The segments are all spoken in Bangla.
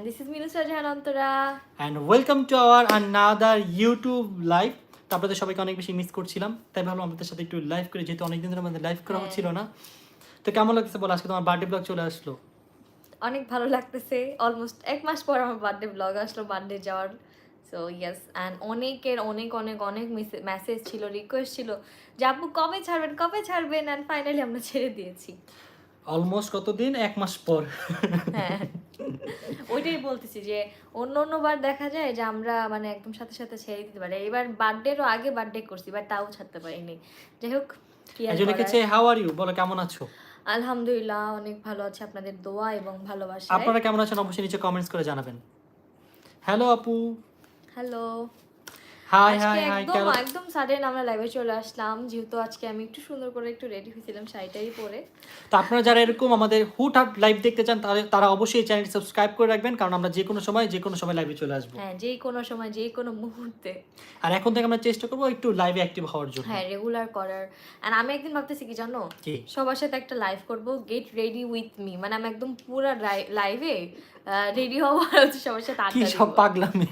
And this is Minusa Jahanantara. And welcome to our another YouTube live তো আপনাদের সবাইকে অনেক বেশি মিস করছিলাম। তাই ভাবলাম আপনাদের সাথে একটু লাইভ করে যেহেতু অনেকদিন ধরে আমাদের লাইভ করা হ্যাঁ। হচ্ছিল না। তো কেমন লাগতেছে বলো? আজকে তোমার বার্থডে ব্লগ চলে আসলো। অনেক ভালো লাগতেছে। অলমোস্ট এক মাস পর আমার বার্থডে ব্লগ আসলো বার্থডে যাওয়ার। সো ইয়েস অ্যান্ড অনেকের অনেক অনেক অনেক মেসেজ ছিল রিকোয়েস্ট ছিল যে আপু কবে ছাড়বেন? কবে ছাড়বেন? অ্যান্ড ফাইনালি আমরা ছেড়ে দিয়েছি। অলমোস্ট কতদিন? এক মাস পর। হ্যাঁ। ওইটাই বলতেছি যে অন্য অন্যবার দেখা যায় যে আমরা মানে একদম সাথে সাথে ছেড়ে দিতে পারি। এবার বার্থডেরও আগে বার্থডে করছি বাট তাও ছাড়তে পারিনি। যাই হোক কি আর। লিখেছে হাউ আর ইউ বলো কেমন আছো? আলহামদুলিল্লাহ অনেক ভালো আছে। আপনাদের দোয়া এবং ভালোবাসা আপনারা কেমন আছেন? অবশ্যই নিচে কমেন্টস করে জানাবেন। হ্যালো আপু। হ্যালো হাই হাই হাই একদম একদম সাডেন আমরা লাইভে চলে আসলাম। যেহেতু আজকে আমি একটু সুন্দর করে একটু রেডি হয়েছিলাম শাড়িটাই পরে। তো আপনারা যারা এরকম আমাদের হুট হাট লাইভ দেখতে চান তাহলে তারা অবশ্যই চ্যানেলটি সাবস্ক্রাইব করে রাখবেন কারণ আমরা যে কোনো সময় যে কোনো সময় লাইভে চলে আসব। হ্যাঁ যে কোনো সময় যে কোনো মুহূর্তে। আর এখন থেকে আমরা চেষ্টা করব একটু লাইভে অ্যাক্টিভ হওয়ার জন্য। হ্যাঁ রেগুলার করার। আর আমি একদিন ভাবতেছি কি জানো? সবার সাথে একটা লাইভ করব গেট রেডি উইথ মি মানে আমি একদম পুরো লাইভে রেডি হচ্ছে সবার সাথে কি সব। পাগলামি?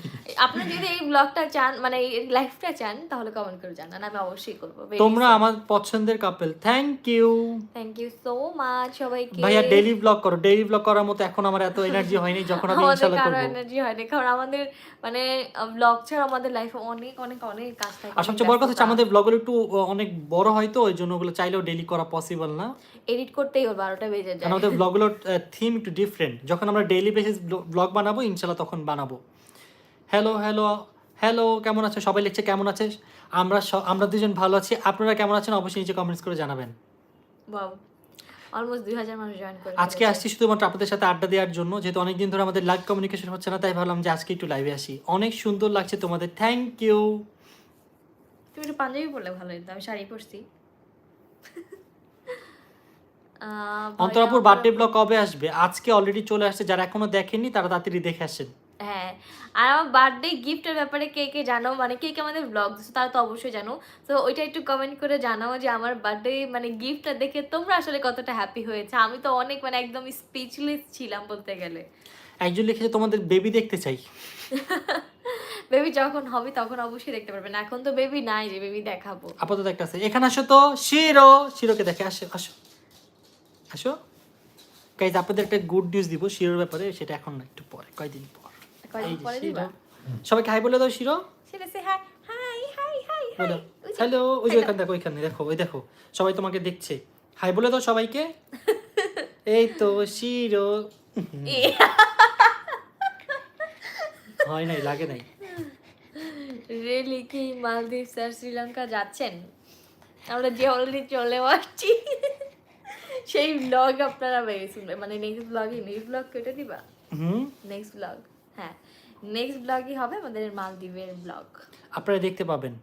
আপনি যদি এই ব্লগটা চান মানে এই লাইভটা চান তাহলে কমেন্ট করে জানান আমি অবশ্যই করব। তোমরা আমার পছন্দের couple thank you thank you so much সবাইকে। ভাইয়া ডেইলি ব্লগ করো ডেইলি ব্লগ করার মতো এখন আমার এত এনার্জি হয়নি যখন আমি ইনশাআল্লাহ করব। এনার্জি হয়নি কারণ আমাদের মানে ব্লগ ছাড়া আমাদের লাইফে অনেক অনেক অনেক কাজ থাকে আর সবচেয়ে বড় কথা হচ্ছে আমাদের ব্লগগুলো একটু অনেক বড় হয় তো ওই জন্য ওগুলো চাইলেও ডেইলি করা পসিবল না। এডিট করতেই ওর বারোটা বেজে যায়। আমাদের ব্লগগুলোর থিম একটু ডিফারেন্ট যখন আমরা ডেইলি বেসিস ব্লগ বানাবো ইনশাল্লাহ তখন বানাবো। হ্যালো হ্যালো হ্যালো কেমন আছে? সবাই লিখছে কেমন আছে আমরা আমরা দুজন ভালো আছি। আপনারা কেমন আছেন? অবশ্যই নিচে কমেন্টস করে জানাবেন। বাউ অলমোস্ট দুই হাজার মানুষ জয়েন করে আজকে আসছি শুধুমাত্র আপনাদের সাথে আড্ডা দেওয়ার জন্য। যেহেতু অনেকদিন ধরে আমাদের লাইভ কমিউনিকেশন হচ্ছে না তাই ভাবলাম যে আজকে একটু লাইভে আসি। অনেক সুন্দর লাগছে তোমাদের। থ্যাংক ইউ তুমি একটু পাঞ্জাবি পরলে ভালো হতো আমি শাড়ি পরছি। অন্তরাপুর বার্থডে ব্লগ কবে আসবে? আজকে অলরেডি চলে আসছে। যারা এখনও দেখেননি তারা তাড়াতাড়ি দেখে আসেন। হ্যাঁ আর আমার বার্থডে গিফটের ব্যাপারে কে কে জানো? মানে কে কে আমাদের ব্লগ দিচ্ছে তারা তো অবশ্যই জানো। তো ওইটা একটু কমেন্ট করে জানাও যে আমার বার্থডে মানে গিফটটা দেখে তোমরা আসলে কতটা হ্যাপি হয়েছে? আমি তো অনেক মানে একদম স্পিচলেস ছিলাম বলতে গেলে। একজন লিখেছে তোমাদের বেবি দেখতে চাই। বেবি যখন হবে তখন অবশ্যই দেখতে পারবেন। এখন তো বেবি নাই যে বেবি দেখাবো। আপাতত একটা আছে। এখানে আসো তো শিরো। শিরোকে দেখে আসো আসো। আসো। গাইজ আপনাদের একটা গুড নিউজ দিব শিরোর ব্যাপারে সেটা এখন না একটু পরে কয়দিন পর। পরে দিবা? সবাইকে হাই বলে দাও শিরো। সে hi hi hi hi hello ওই যে ওইখানে দেখো ওইখানে দেখো ওই দেখো। সবাই তোমাকে দেখছে। হাই বলে দাও সবাইকে। এই তো শিরো। হয় নাই লাগে নাই। রেলি কি মালদ্বীপস আর শ্রীলঙ্কা যাচ্ছেন? আমরা যে অলরেডি চলে আসছি। সেই ব্লগ আপনারা বেরিয়ে শুনবে মানে নেক্সট ব্লগে নেক্সট ব্লগ কেটে দিবা? হুম। নেক্সট ব্লগ হ্যাঁ নেক্সট ব্লগই হবে আমাদের মালদ্বীপের ব্লগ আপনারা দেখতে পাবেন।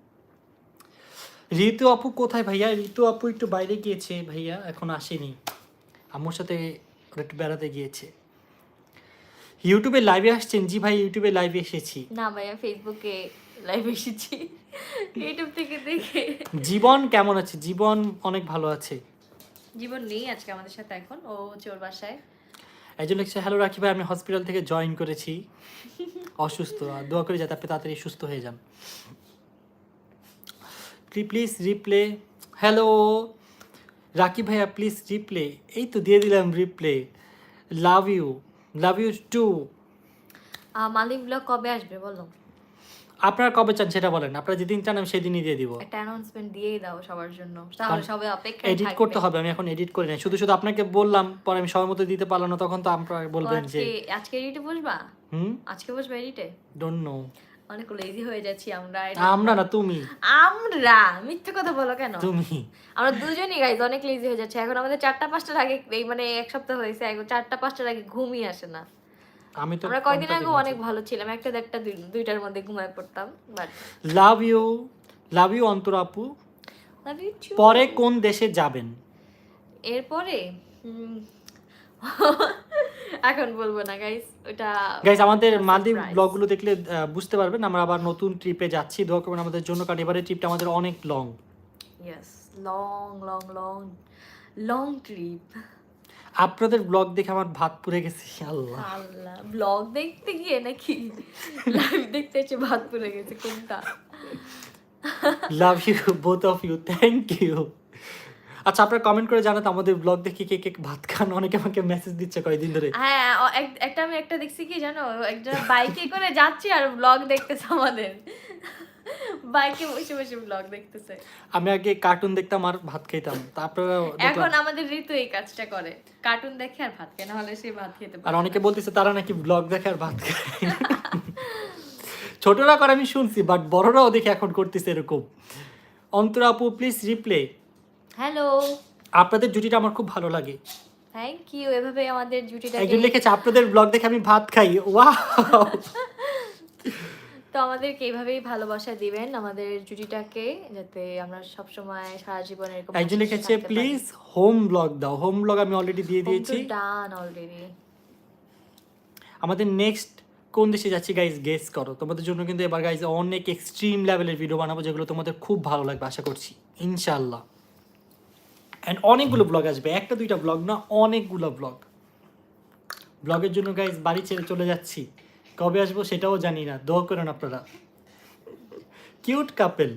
ঋতু আপু কোথায় ভাইয়া? ঋতু আপু একটু বাইরে গিয়েছে ভাইয়া এখন আসেনি। আম্মুর সাথে একটু বেড়াতে গিয়েছে। ইউটিউবে লাইভে আসছেন? জি ভাই ইউটিউবে লাইভে এসেছি। না ভাইয়া ফেসবুকে লাইভ এসেছি। ইউটিউব থেকে দেখে। জীবন কেমন আছে? জীবন অনেক ভালো আছে। জীবন নেই আজকে আমাদের সাথে এখন। ও হচ্ছে ওর বাসায়। একজন লিখছে হ্যালো রাখি ভাই আমি হসপিটাল থেকে জয়েন করেছি। অসুস্থ দোয়া করে যাতে আপনি তাড়াতাড়ি সুস্থ হয়ে যান। প্লিজ রিপ্লে হ্যালো রাকি ভাইয়া প্লিজ রিপ্লে এই তো দিয়ে দিলাম reply love you love you too Malik vlog কবে আসবে বলো? আপনারা কবে চান সেটা বলেন? আপনারা যেদিন চান আমি সেদিনই দিয়ে দিব। একটা অ্যানাউন্সমেন্ট দিয়েই দাও সবার জন্য। তাহলে সবাই অপেক্ষায় এডিট করতে হবে আমি এখন এডিট করি না শুধু শুধু আপনাকে বললাম পরে আমি সময় মতো দিতে পারলাম না তখন তো আপনারা বলবেন যে আজকে আজকে এডিটে বসবা? হুম? আজকে বসবা এডিটে ডোন্ট নো অনেক লেজি হয়ে যাচ্ছি আমরা আমরা না তুমি। আমরা? মিথ্যে কথা বলো কেন? তুমি। আমরা দুজনই গাইজ অনেক লেজি হয়ে যাচ্ছে। এখন আমাদের চারটা পাঁচটার আগে এই মানে এক সপ্তাহ হয়েছে এখন চারটা পাঁচটার আগে ঘুমই আসে না। আমি তো আমরা কয়দিন আগে অনেক ভালো ছিলাম একটা দুই- দুইটার মধ্যে ঘুমায় পড়তাম but love you love you Antar আপু। পরে কোন দেশে যাবেন? এরপরে এখন বলব না গাইস ওটা গাইজ আমাদের মালদ্বীপ. ব্লগগুলো দেখলে বুঝতে পারবেন আমরা আবার নতুন ট্রিপে যাচ্ছি দোয়া করবেন আমাদের জন্য কারণ এবারে ট্রিপটা আমাদের অনেক long yes long long long long trip আপনাদের ব্লগ দেখে আমার ভাত পুড়ে গেছে আল্লাহ আল্লাহ ব্লগ দেখতে গিয়ে নাকি লাইভ দেখতে এসে ভাত পড়ে গেছে কোনটা? Love you both of you thank you আচ্ছা আপনারা কমেন্ট করে জানাতে আমাদের ব্লগ দেখে কে কে ভাত খান অনেকে আমাকে মেসেজ দিচ্ছে কয়েকদিন ধরে। হ্যাঁ এক- একটা আমি একটা দেখছি কি জানো একটা বাইকে করে যাচ্ছি আর ব্লগ দেখতেছে আমাদের। বাইকে বসে বসে ব্লগ দেখতেছে? আমি আগে কার্টুন দেখতাম আর ভাত খেতাম তা আপনারা দেখলাম। এখন আমাদের ঋতু এই কাজটা করে। কার্টুন দেখে আর ভাত খায় না হলে সে ভাত খেতে আর পারে অনেকে বলতেছে তারা নাকি ব্লগ দেখে আর ভাত খায় ছোটরা করে আমি শুনছি বাট বড়রাও দেখে এখন করতেছে এরকম। অন্তরা আপু প্লিজ রিপ্লে হ্যালো আপনাদের জুটিটা আমার খুব ভালো লাগে। থ্যাংক ইউ এভাবে আমাদের জুটিটা একজন লিখেছে আপনাদের ব্লগ দেখে আমি ভাত খাই। ওয়াও তো আমাদেরকে এইভাবেই ভালোবাসা দিবেন আমাদের জুটিটাকে যাতে আমরা সব সময় সারা জীবন এরকম একজন লিখেছে প্লিজ হোম ব্লগ দাও। হোম ব্লগ আমি অলরেডি দিয়ে দিয়েছি। ডান অলরেডি আমাদের নেক্সট কোন দেশে যাচ্ছি গাইজ গেস করো। তোমাদের জন্য কিন্তু এবার গাইজ অনেক এক্সট্রিম লেভেলের ভিডিও বানাবো যেগুলো তোমাদের খুব ভালো লাগবে আশা করছি। ইনশাল্লাহ অ্যান্ড অনেকগুলো ব্লগ আসবে। একটা দুইটা ব্লগ না অনেকগুলো ব্লগ ব্লগের জন্য গাইজ বাড়ি ছেড়ে চলে যাচ্ছি। কবে আসব সেটাও জানি না দোয়া করেন আপনারা। Cute couple.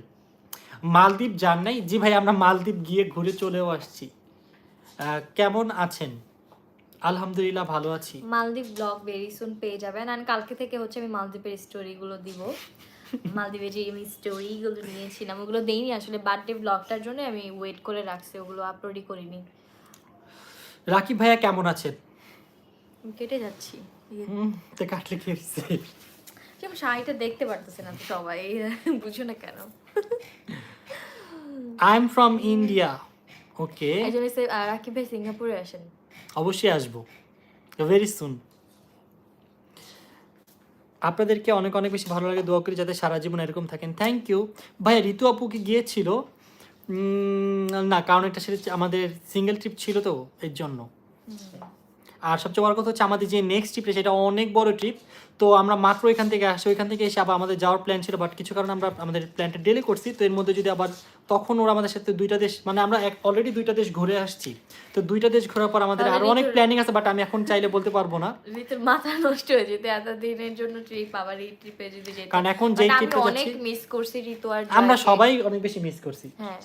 মালদ্বীপ যান নাই? জি ভাই আমরা মালদ্বীপ গিয়ে ঘুরে চলেও আসছি। কেমন আছেন? আলহামদুলিল্লাহ ভালো আছি। মালদ্বীপ ব্লগ ভেরি সুন পেয়ে যাবেন। আর কালকে থেকে হচ্ছে আমি মালদ্বীপের স্টোরিগুলো দিব। মালদ্বীপে যে আমি স্টোরিগুলো নিয়েছিলাম ওগুলো দেইনি আসলে। বার্থডে ব্লগটার জন্য আমি ওয়েট করে রাখছি ওগুলো আপলোডই করিনি। রাকিব ভাইয়া কেমন আছেন? কেটে যাচ্ছি। তো কাটলে কি হয়েছে? যেমন শাড়িটা দেখতে পারতেছে না সবাই বুঝো না কেন? I am from India okay এই জন্য সে- রাকিব ভাই সিঙ্গাপুরে আসেন। অবশ্যই আসব ভেরি সুন আপনাদেরকে অনেক অনেক বেশি ভালো লাগে দোয়া করি যাতে সারা জীবন এরকম থাকেন। থ্যাংক ইউ ভাইয়া ঋতু আপু কি গিয়েছিল? না কারণ এটা সেটা আমাদের সিঙ্গেল ট্রিপ ছিল তো এর জন্য। আর সবচেয়ে বড় কথা হচ্ছে আমাদের যে নেক্সট ট্রিপটা সেটা অনেক বড় ট্রিপ তো আমরা মাত্র এখান থেকে আসি ওইখান থেকে এসে আবার আমাদের যাওয়ার প্ল্যান ছিল বাট কিছু কারণে আমরা আমাদের প্ল্যানটা ডেলে করছি। তো এর মধ্যে যদি আবার তখন ওরা আমাদের সাথে দুইটা দেশ মানে আমরা এক অলরেডি দুইটা দেশ ঘুরে আসছি। তো দুইটা দেশ ঘোরার পর আমাদের আরও অনেক প্ল্যানিং আছে বাট আমি এখন চাইলে বলতে পারব না। মাথা নষ্ট হয়ে যেত এত দিনের জন্য ট্রিপ আবার এই ট্রিপে যদি যেত। কারণ এখন যে But আমি অনেক মিস করছি ঋতু আর আমরা সবাই অনেক বেশি মিস করছি। হ্যাঁ।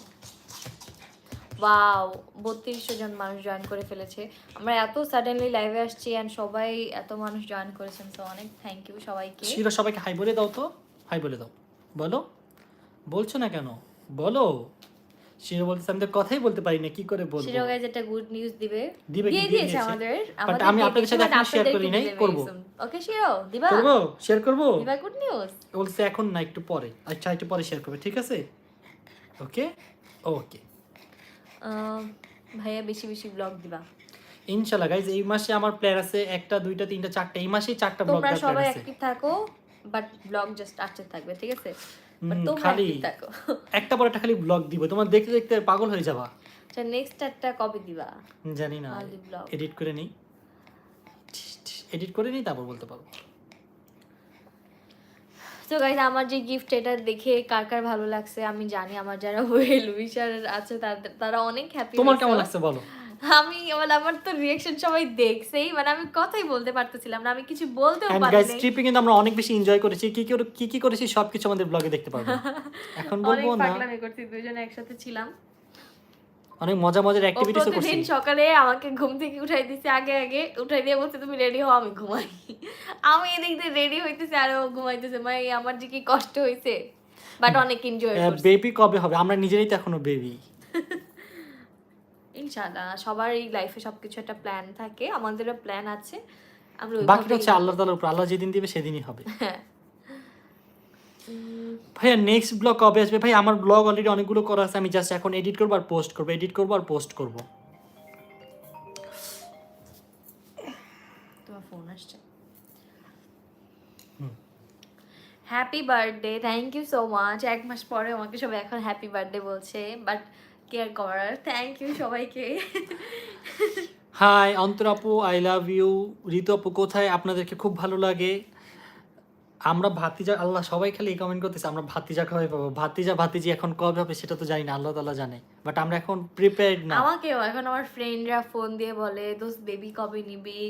ওয়াও বত্রিশশো জন মানুষ জয়েন করে ফেলেছে। আমরা এত সাডেনলি লাইভে আসছি এন্ড সবাই এত মানুষ জয়েন করেছেন তো অনেক থ্যাংক ইউ সবাইকে। শিরো সবাইকে হাই বলে দাও তো। হাই বলে দাও। বলো। বলছো না কেন? বলো। শিরো বলতেছে আমি তো কথাই বলতে পারি না কি করে বলব? শিরো গাইজ একটা গুড নিউজ দিবে। দিবে? দিয়ে দিয়ে দিয়েছে। আমাদের But আমি আপনাদের সাথে এখনও share করি নাই, করব। ওকে শিরো দিবা? করব? শেয়ার করব? দিবা গুড নিউজ বলছে এখন না একটু পরে। আচ্ছা একটু পরে শেয়ার করবে ঠিক আছে? ওকে ওকে ভাইয়া বেশি বেশি ব্লগ দিবা। ইনশাল্লাহ গাইজ এই মাসে আমার প্ল্যান আছে একটা দুইটা তিনটা চারটা। এই মাসেই চারটা ব্লগ তোমরা সবাই অ্যাক্টিভ থাকো বাট ব্লগ জাস্ট আসতে থাকবে ঠিক আছে? বাট তোমরা খালি অ্যাক্টিভ থাকো। একটা পর একটা খালি ব্লগ দিব। তোমার দেখতে দেখতে পাগল হয়ে যাবা। আচ্ছা নেক্সট একটা কবে দিবা? জানি না এডিট করে নিই। এডিট করে নিই তারপর বলতে পারব। তো গাইজ আমার যে গিফট এটা দেখে কার কার ভালো লাগছে আমি জানি আমার যারা ওয়েল উইশার আছে তারা অনেক হ্যাপি তোমার কেমন লাগছে বলো? আমি মানে আমার তো রিয়াকশন সবাই দেখছেই মানে আমি কথাই বলতে পারতেছিলাম না আমি কিছু বলতেও পারিনি। পারি গাইস ট্রিপে কিন্তু আমরা অনেক বেশি এনজয় করেছি কি কি কি কি করেছি সবকিছু আমাদের ব্লগে দেখতে পারব। এখন অনেক বলব না। পাগলামি করছি দুজনে একসাথে ছিলাম। অনেক মজা মজার ও অ্যাক্টিভিটিসও করছি। প্রতিদিন সকালে আমাকে ঘুম থেকে উঠাই দিছে আগে আগে উঠাই দিয়ে বলছে তুমি রেডি হও আমি ঘুমাই। আমি এদিক দিয়ে রেডি হইতেছে আর ও ঘুমাইতেছে। মানে আমার যে কি কষ্ট হয়েছে বাট অনেক এনজয় করছি। বেবি কবে হবে? আমরা নিজেরাই তো এখনও বেবি ইনশাআল্লাহ সবার এই লাইফে সবকিছু একটা প্ল্যান থাকে আমাদেরও প্ল্যান আছে। আমরা বাকিটা হচ্ছে আল্লাহ তাআলার উপর। আল্লাহ যেদিন দিবে সেদিনই হবে। হ্যাঁ। ভাইয়া নেক্সট ব্লগ কবে আসবে? ভাই আমার ব্লগ অলরেডি অনেকগুলো করা আছে আমি জাস্ট এখন এডিট করব আর পোস্ট করব। এডিট করব আর পোস্ট করব। তোমার ফোন আসছে। Happy birthday thank you so much এক মাস পরে আমাকে সবাই এখন হ্যাপি বার্থডে বলছে বাট কেয়ার করার থ্যাংক ইউ সবাইকে। হাই অন্তর আপু আই লাভ ইউ ঋতু আপু কোথায়? আপনাদেরকে খুব ভালো লাগে। আমরা ভাতিজা আল্লাহ সবাই খালি এই কমেন্ট করতেছে আমরা ভাতিজা কবে পাবো? ভাতিজা ভাতিজি এখন কবে হবে সেটা তো জানি না আল্লাহ তাআলা জানে। বাট আমরা এখন প্রিপেয়ার্ড না। আমাকেও এখন আমার ফ্রেন্ডরা ফোন দিয়ে বলে দোস্ত বেবি কবে নিবি?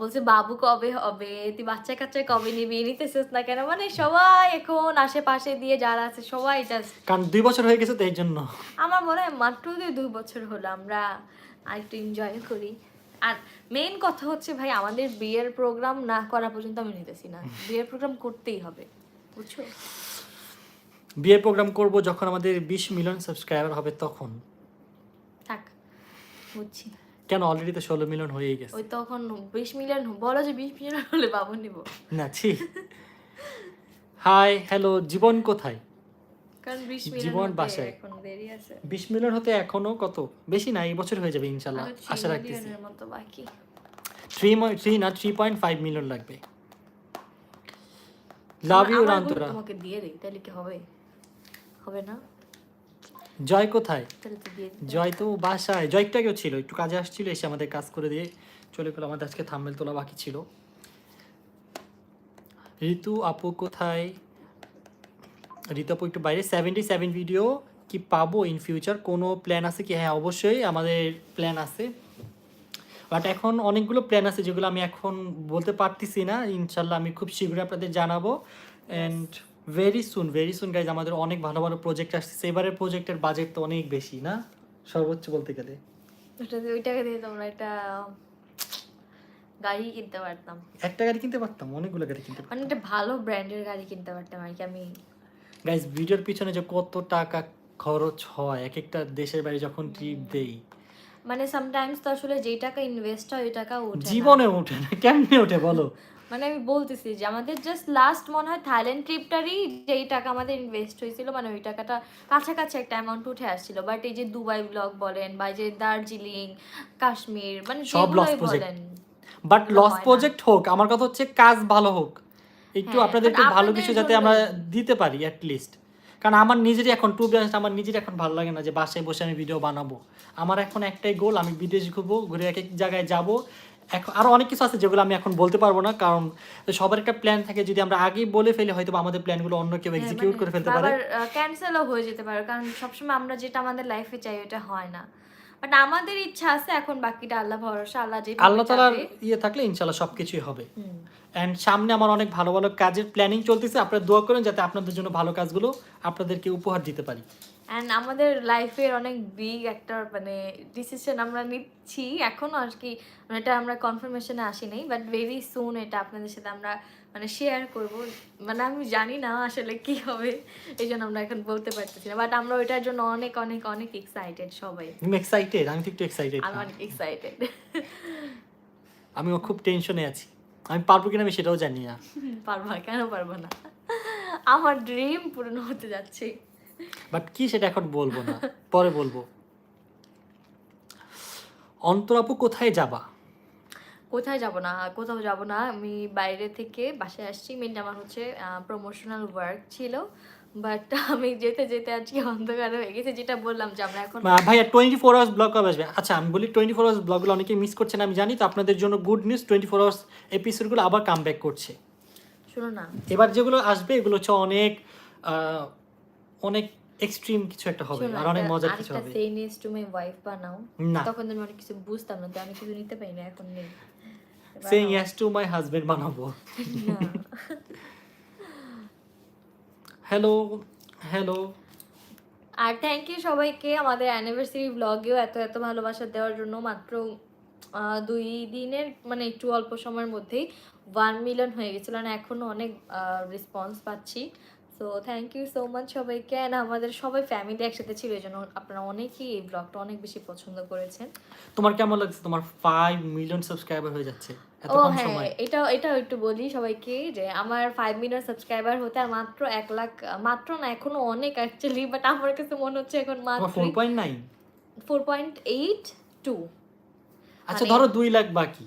বলছে বাবু কবে হবে? তুই বাচ্চা কাচ্চা কবে নিবি? নিতেছিস না কেন? মানে সবাই এখন আশেপাশে দিয়ে যারা আছে সবাই জাস্ট কারণ দুই বছর হয়ে গেছে তো এই জন্য আমার মনে হয় মাত্র দুই বছর হলো আমরা আরেকটু এনজয় করি। আর মেইন কথা হচ্ছে ভাই আমাদের বিয়ের প্রোগ্রাম না করা পর্যন্ত আমি নিতেছি না। বিয়ের প্রোগ্রাম করতেই হবে বুঝছ? বিয়ের প্রোগ্রাম করব যখন আমাদের বিশ মিলিয়ন সাবস্ক্রাইবার হবে তখন। থাক বুঝছি। কেন? অলরেডি তো ষোলো মিলিয়ন হয়েই গেছে। ওই তখন বিশ মিলিয়ন বলো যে বিশ মিলিয়ন হলে বাবু নিব। না ছি। হাই হ্যালো জীবন কোথায়? কারণ জীবন বাসায়। এখন দেরি আছে। বিশ মিলিয়ন হতে এখনও কত? বেশি না এই বছর হয়ে যাবে আশা রাখতেছি। মতো বাকি। না মিলিয়ন লাগবে। লাভ ইউ আমার রান্তরা। তোমাকে দিয়ে দেই তাহলে কি হবে? হবে না? জয় কোথায়? জয় তো বাসায়। জয়টাকেও ছিল একটু কাজে আসছিল এসে আমাদের কাজ করে দিয়ে চলে গেলো। আমাদের আজকে থাম্বেল তোলা বাকি ছিল। ঋতু আপু কোথায়? ঋতু একটু বাইরে সেভেন্টি সেভেন ভিডিও কি পাবো ইন ফিউচার কোনো প্ল্যান আছে কি? হ্যাঁ অবশ্যই আমাদের প্ল্যান আছে। বাট এখন অনেকগুলো প্ল্যান আছে যেগুলো আমি এখন বলতে পারতেছি না। ইনশাল্লাহ আমি খুব শীঘ্রই আপনাদের জানাব। And very soon very soon guys আমাদের অনেক ভালো ভালো প্রজেক্ট আসছে। এবারের প্রজেক্টের বাজেট তো অনেক বেশি না? সর্বোচ্চ বলতে গেলে। দিয়ে ওই টাকা দিয়ে তোমরা একটা গাড়ি কিনতে পারতাম। একটা গাড়ি কিনতে পারতাম? অনেকগুলো গাড়ি কিনতে পারতাম মানে একটা ভালো ব্র্যান্ডের গাড়ি কিনতে পারতাম আর কি। আমি গাইজ ভিডিওর পিছনে যে কত টাকা খরচ হয় এক একটা দেশের বাইরে যখন ট্রিপ দেই। মানে সামটাইমস তো আসলে যেই টাকা ইনভেস্ট হয় ওই টাকা ওঠে জীবনে ওঠে না। কেমনে ওঠে বলো? মানে আমি বলতেছি যে আমাদের জাস্ট লাস্ট মনে হয় থাইল্যান্ড ট্রিপটারই যেই টাকা আমাদের ইনভেস্ট হয়েছিল মানে ওই টাকাটা কাছাকাছি একটা অ্যামাউন্ট উঠে আসছিল। বাট এই যে দুবাই ব্লগ বলেন বা এই যে দার্জিলিং কাশ্মীর মানে সব যেগুলোই বলেন। বাট লস প্রজেক্ট হোক আমার কথা হচ্ছে কাজ ভালো হোক। একটু হ্যাঁ, আপনাদের একটু ভালো কিছু যাতে আমরা দিতে পারি অ্যাট লিস্ট কারণ আমার নিজেরই এখন টু বি আমার নিজের এখন ভালো লাগে না যে বাসায় বসে আমি ভিডিও বানাবো। আমার এখন একটাই গোল আমি বিদেশ ঘুরবো ঘুরে এক এক জায়গায় যাব। এখন আরও অনেক কিছু আছে যেগুলো আমি এখন বলতে পারব না কারণ সবার একটা প্ল্যান থাকে যদি আমরা আগেই বলে ফেলি হয়তো আমাদের প্ল্যানগুলো অন্য কেউ এক্সিকিউট করে ফেলতে পারে। হ্যাঁ, মানে ক্যান্সেলও হয়ে যেতে পারে কারণ সবসময় আমরা যেটা আমাদের লাইফে চাই ওটা হয় না। বাট আমাদের ইচ্ছা আছে এখন বাকিটা আল্লাহ ভরসা আল্লাহ যে আল্লাহ তালার ইয়ে থাকলে ইনশাল্লাহ সব কিছুই হবে অ্যান্ড সামনে আমার অনেক ভালো ভালো কাজের প্ল্যানিং চলতেছে আপনারা দোয়া করেন যাতে আপনাদের জন্য ভালো কাজগুলো আপনাদেরকে উপহার দিতে পারি। অ্যান্ড আমাদের লাইফের অনেক বিগ একটা মানে ডিসিশন আমরা নিচ্ছি। এখনও আর কি এটা আমরা কনফার্মেশনে আসি নাই বাট ভেরি সুন এটা আপনাদের সাথে আমরা মানে শেয়ার করব। মানে আমি জানি না আসলে কি হবে এই জন্য আমরা এখন বলতে পারতেছি না। বাট আমরা ওইটার জন্য অনেক অনেক অনেক এক্সাইটেড সবাই। আমি এক্সাইটেড আমি একটু এক্সাইটেড আমি অনেক এক্সাইটেড আমিও খুব টেনশনে আছি। আমি পারব কিনা আমি সেটাও জানি না। পারব না, কেন পারব না? আমার ড্রিম পূরণ হতে যাচ্ছে। বাট কি সেটা এখন বলব না? পরে বলব। অন্তরাপু কোথায় যাবা? কোথায় যাব না কোথাও যাব না আমি বাইরে থেকে বাসায় আসছি। মেনলি আমার হচ্ছে প্রমোশনাল ওয়ার্ক ছিল বাট আমি যেতে যেতে আজকে অন্ধকার হয়ে গেছে যেটা বললাম যে আমরা এখন ভাইয়া টোয়েন্টি ফোর আওয়ার্স ব্লগ কবে আসবে? আচ্ছা আমি বলি টোয়েন্টি ফোর আওয়ার্স ব্লগগুলো অনেকে মিস করছেন আমি জানি তো আপনাদের জন্য good news twenty four hours এপিসোডগুলো আবার কাম ব্যাক করছে। শুনো না। এবার যেগুলো আসবে এগুলো হচ্ছে অনেক অনেক এক্সট্রিম কিছু একটা হবে আর অনেক মজার কিছু হবে। সেই নিউজ টু মাই ওয়াইফ বানাও। না। তখন আমি অনেক কিছু বুঝতাম না তো আমি কিছু নিতে পারি না এখন নেই। Saying yes to my husband বানাবো। হ্যালো হ্যালো আর থ্যাংক ইউ সবাইকে আমাদের অ্যানিভার্সারি ব্লগেও এত এত ভালোবাসা দেওয়ার জন্য মাত্র দুই দিনের মানে একটু অল্প সময়ের মধ্যেই ওয়ান মিলিয়ন হয়ে গেছিল আর এখনও অনেক রেসপন্স পাচ্ছি। So thank you so much সবাইকে অ্যান্ড আমাদের সবাই ফ্যামিলি একসাথে ছিল এই জন্য আপনারা অনেকেই এই ব্লগটা অনেক বেশি পছন্দ করেছেন। তোমার কেমন লাগছে? তোমার ফাইভ মিলিয়ন সাবস্ক্রাইবার হয়ে যাচ্ছে। ও হ্যাঁ এটা এটাও একটু বলি সবাইকে যে আমার ফাইভ মিলিয়ন সাবস্ক্রাইবার হতে আর মাত্র এক লাখ মাত্র না এখনও অনেক অ্যাকচুয়ালি বাট আমার কাছে মনে হচ্ছে এখন মাত্র four point nine four point eight two আচ্ছা মানে- ধরো দুই লাখ বাকি।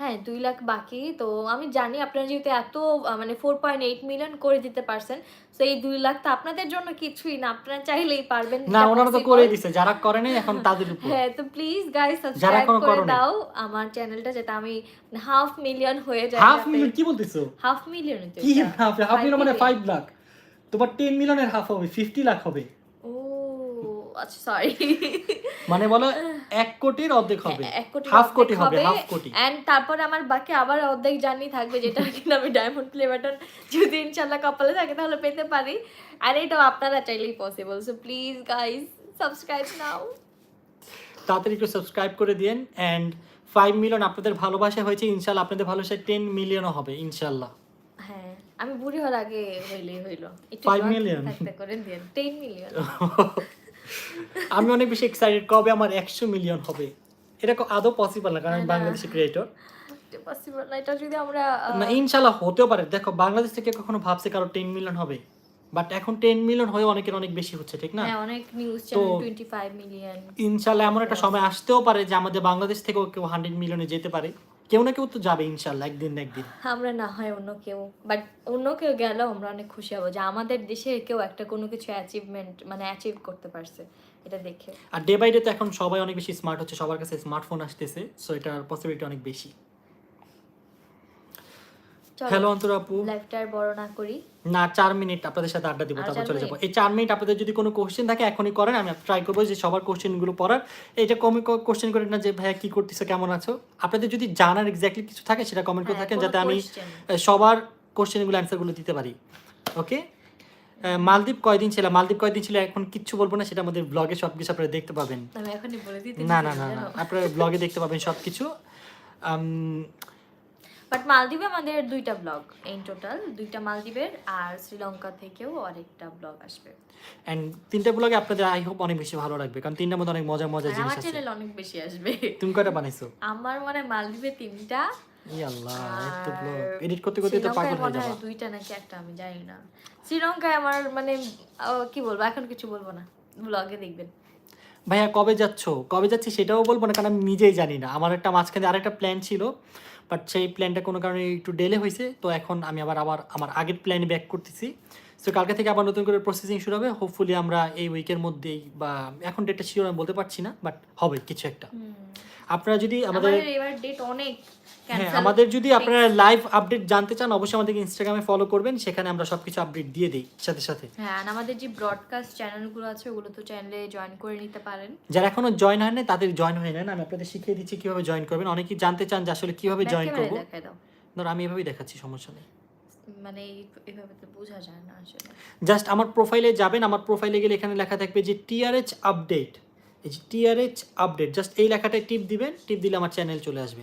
হ্যাঁ দুই লাখ বাকি। তো আমি জানি আপনারা যেহেতু এত মানে ফোর পয়েন্ট এইট মিলিয়ন করে দিতে পারছেন তো এই দুই লাখ তো আপনাদের জন্য কিছুই না। আপনারা চাইলেই পারবেন না ওনারা তো করে দিছে। যারা করে নাই এখন তাদের উপর। হ্যাঁ তো প্লিজ গাইস সাবস্ক্রাইব করে দাও আমার চ্যানেলটা যাতে আমি হাফ মিলিয়ন হয়ে যায় হাফ মিলিয়ন কি বলতেছো? হাফ মিলিয়ন কি হাফ হাফ মিলিয়ন মানে ফাইভ লাখ। তোমার টেন মিলিয়নের হাফ হবে ফিফটি লাখ হবে। আচ্ছা সরি মানে বলো এক কোটির অর্ধেক হবে। হ্যাঁ, এক কোটি হাফ কোটি হবে হাফ কোটি। এন্ড তারপরে আমার বাকি আবার অর্ধেক জার্নি থাকবে যেটা কিনা আমি ডায়মন্ড প্লে বাটন যদি ইনশাল্লাহ কপালে থাকে তাহলে পেতে পারি। আর এটাও আপনারা চাইলেই possible so please guys subscribe নাও তাড়াতাড়ি একটু সাবস্ক্রাইব করে দিন অ্যান্ড ফাইভ মিলিয়ন আপনাদের ভালোবাসা হয়েছে ইনশাল্লাহ আপনাদের ভালোবাসা টেন মিলিয়নও হবে ইনশাল্লাহ। হ্যাঁ আমি বুড়ি হওয়ার আগে হইলেই হইল। একটু মিলিয়ন? করে দিন টেন মিলিয়ন আমি অনেক বেশি এক্সাইটেড কবে আমার একশো মিলিয়ন হবে। এটা আদৌ পসিবল না কারণ আমি। বাংলাদেশি ক্রিয়েটর পসিবল না এটা যদি আমরা না ইনশাল্লাহ হতেও পারে। দেখো বাংলাদেশ থেকে কখনো ভাবছে কারও টেন মিলিয়ন হবে। বাট এখন টেন মিলিয়ন হয়ে অনেকের অনেক বেশি হচ্ছে ঠিক না? হ্যাঁ অনেক নিউজ চ্যানেল মিলিয়ন ইনশাল্লাহ এমন একটা সময় আসতেও পারে যে আমাদের বাংলাদেশ থেকেও কেউ হান্ড্রেড মিলিয়নে যেতে পারে। কেউ না কেউ তো যাবে ইনশাল্লাহ একদিন না একদিন। আমরা না হয় অন্য কেউ বাট অন্য কেউ গেল আমরা অনেক খুশি হব যে আমাদের দেশে কেউ একটা কোনো কিছু অ্যাচিভমেন্ট মানে অ্যাচিভ করতে পারছে এটা দেখে। আর ডে বাই ডে তো এখন সবাই অনেক বেশি স্মার্ট হচ্ছে সবার কাছে স্মার্টফোন আসতেছে সো এটার পসিবিলিটি অনেক বেশি। হ্যালো অন্তর আপু। লাইফটা আর বড় না করি। না চার মিনিট আপনাদের সাথে আড্ডা দিব তারপর চলে যাব? এই চার মিনিট আপনাদের যদি কোনো কোশ্চেন থাকে এখনই করেন আমি ট্রাই করব যে সবার কোশ্চেনগুলো পড়ার। এটা কমে কোশ্চেন করেন না যে ভাইয়া কি করতেছে কেমন আছো? আপনাদের যদি জানার এক্স্যাক্টলি কিছু থাকে সেটা কমেন্ট করে হ্যাঁ, থাকেন যাতে আমি সবার কোশ্চেনগুলো অ্যান্সারগুলো দিতে পারি। ওকে মালদ্বীপ কয়দিন ছিল? মালদ্বীপ কয়দিন ছিল? এখন কিচ্ছু বলব না সেটা আমাদের ব্লগে সব কিছু আপনারা দেখতে পাবেন। না না না না আপনারা ব্লগে দেখতে পাবেন সব কিছু বাট মালদ্বীপে আমাদের দুইটা ব্লগ ইন টোটাল দুইটা মালদ্বীপের আর শ্রীলঙ্কা থেকেও আরেকটা ব্লগ আসবে। অ্যান্ড তিনটা ব্লগে আপনাদের আই হোপ অনেক বেশি ভালো লাগবে কারণ তিনটার মধ্যে অনেক মজার মজার আর জিনিস আমার চ্যানেল অনেক বেশি আসবে। তুমি কয়টা বানাইছো? আমার মানে মালদ্বীপে তিনটা। ই আল্লাহ এত ব্লগ এডিট করতে করতে তো পাগল হয়ে হয় দুইটা নাকি একটা আমি জানি না। শ্রীলঙ্কায় আমার মানে কি বলব এখন কিছু বলব না। ব্লগে দেখবেন। ভাইয়া কবে যাচ্ছ? কবে যাচ্ছি সেটাও বলব না কারণ আমি নিজেই জানি না। আমার একটা মাঝখানে আরেকটা প্ল্যান ছিল বাট সেই প্ল্যানটা কোনো কারণে একটু ডেলে হয়েছে। তো এখন আমি আবার আবার আমার আগের প্ল্যানে ব্যাক করতেছি। সো কালকে থেকে আবার নতুন করে প্রসেসিং শুরু হবে। হোপফুলি আমরা এই উইকের মধ্যেই বা এখন ডেটটা শিওর আমি বলতে পারছি না বাট হবে কিছু একটা। আপনারা যদি আমাদের এবার ডেট অনেক। হ্যাঁ আমাদের যদি আপনারা লাইভ আপডেট জানতে চান অবশ্যই আমাদেরকে ইনস্টাগ্রামে ফলো করবেন সেখানে আমরা সবকিছু আপডেট দিয়ে দিই সাথে সাথে। হ্যাঁ আর আমাদের যে ব্রডকাস্ট চ্যানেলগুলো আছে ওগুলো তো চ্যানেলে জয়েন করে নিতে পারেন। যারা এখনও জয়েন হয় না তাদের জয়েন হয়ে নেন আমি আপনাদের শিখিয়ে দিচ্ছি কীভাবে জয়েন করবেন। অনেকেই জানতে চান যে আসলে কীভাবে জয়েন করব। ধর আমি এভাবেই দেখাচ্ছি সমস্যা নেই। মানে এই- এভাবে তো বোঝা যায় না আসলে। জাস্ট আমার প্রোফাইলে যাবেন আমার প্রোফাইলে গেলে এখানে লেখা থাকবে যে টিআরএচ আপডেট এই যে টিআরএচ আপডেট জাস্ট এই লেখাটায় টিপ দিবেন টিপ দিলে আমার চ্যানেল চলে আসবে।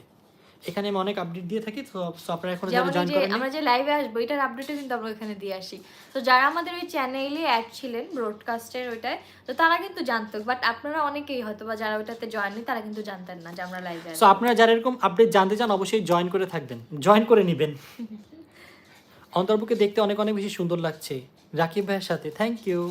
এখানে আমি অনেক আপডেট দিয়ে থাকি তো আপনারা এখন যারা জয়েন করেন আমরা যে লাইভে আসব এটার আপডেটও কিন্তু আমরা ওখানে দিয়ে আসি। তো যারা আমাদের ওই চ্যানেলে অ্যাড ছিলেন ব্রডকাস্টের ওইটায় তো তারা কিন্তু জানতো বাট আপনারা অনেকেই হয়তো বা যারা ওইটাতে জয়েন নেই তারা কিন্তু জানতেন না যে আমরা লাইভে সো আপনারা যারা এরকম আপডেট জানতে চান অবশ্যই জয়েন করে থাকবেন। জয়েন করে নেবেন। অন্তর্বুকে দেখতে অনেক অনেক বেশি সুন্দর লাগছে। রাকিব ভাইয়ের সাথে। থ্যাংক ইউ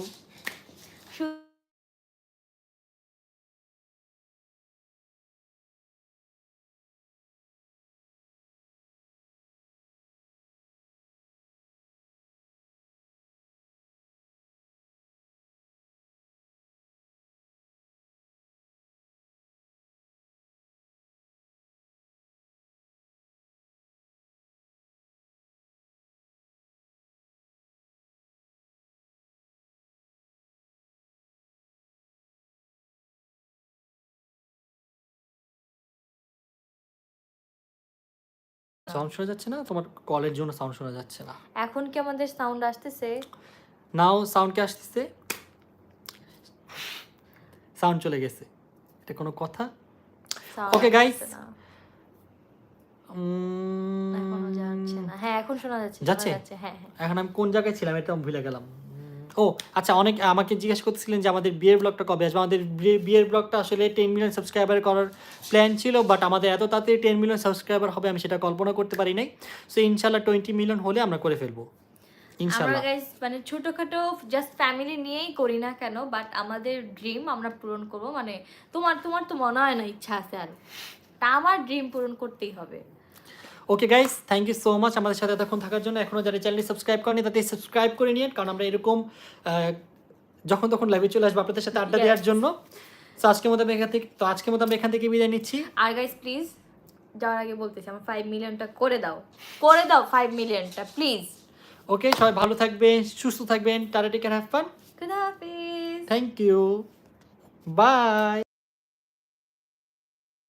সাউন্ড শোনা যাচ্ছে না? তোমার কলের জন্য সাউন্ড শোনা যাচ্ছে না। এখন কি আমাদের সাউন্ড আসতেছে? নাও সাউন্ড কে আসতেছে? সাউন্ড চলে গেছে। এটা কোনো কথা? ওকে। উম, এখনও যাচ্ছে না। হ্যাঁ এখন শোনা যাচ্ছে যাচ্ছে? হ্যাঁ হ্যাঁ। এখন আমি কোন জায়গায় ছিলাম? এটা ভুলে গেলাম। ও আচ্ছা অনেক আমাকে জিজ্ঞেস করতেছিলেন যে আমাদের বিয়ের ব্লগটা কবে আসবে? আমাদের বিয়ের ব্লগটা আসলে টেন মিলিয়ন সাবস্ক্রাইবার করার প্ল্যান ছিল বাট আমাদের এত তাড়াতাড়ি টেন মিলিয়ন সাবস্ক্রাইবার হবে, আমি সেটা কল্পনা করতে পারি নাই। সো ইনশাল্লাহ টোয়েন্টি মিলিয়ন হলে আমরা করে ফেলব। মানে ছোটখাটো জাস্ট ফ্যামিলি নিয়েই করি না কেন বাট আমাদের ড্রিম আমরা পূরণ করব। মানে তোমার তোমার তো মনে হয় না ইচ্ছা আছে আর। তা আমার ড্রিম পূরণ করতেই হবে। Okay guys thank you so much আমাদের সাথে এতক্ষণ থাকার জন্য এখনও যারা চ্যানেলটি সাবস্ক্রাইব করেনি তাদের সাবস্ক্রাইব করে নিন কারণ আমরা এরকম যখন তখন লাইভে চলে আসব আপনাদের সাথে আড্ডা দেওয়ার জন্য। তো আজকের মতো আমি এখান থেকে তো আজকের মতো আমরা এখান থেকে বিদায় নিচ্ছি। আর গাইস প্লিজ যাওয়ার আগে বলতেছি আমার ফাইভ মিলিয়নটা করে দাও। করে দাও ফাইভ মিলিয়নটা প্লিজ ওকে সবাই ভালো থাকবেন সুস্থ থাকবেন tata take care have fun Hafiz thank you by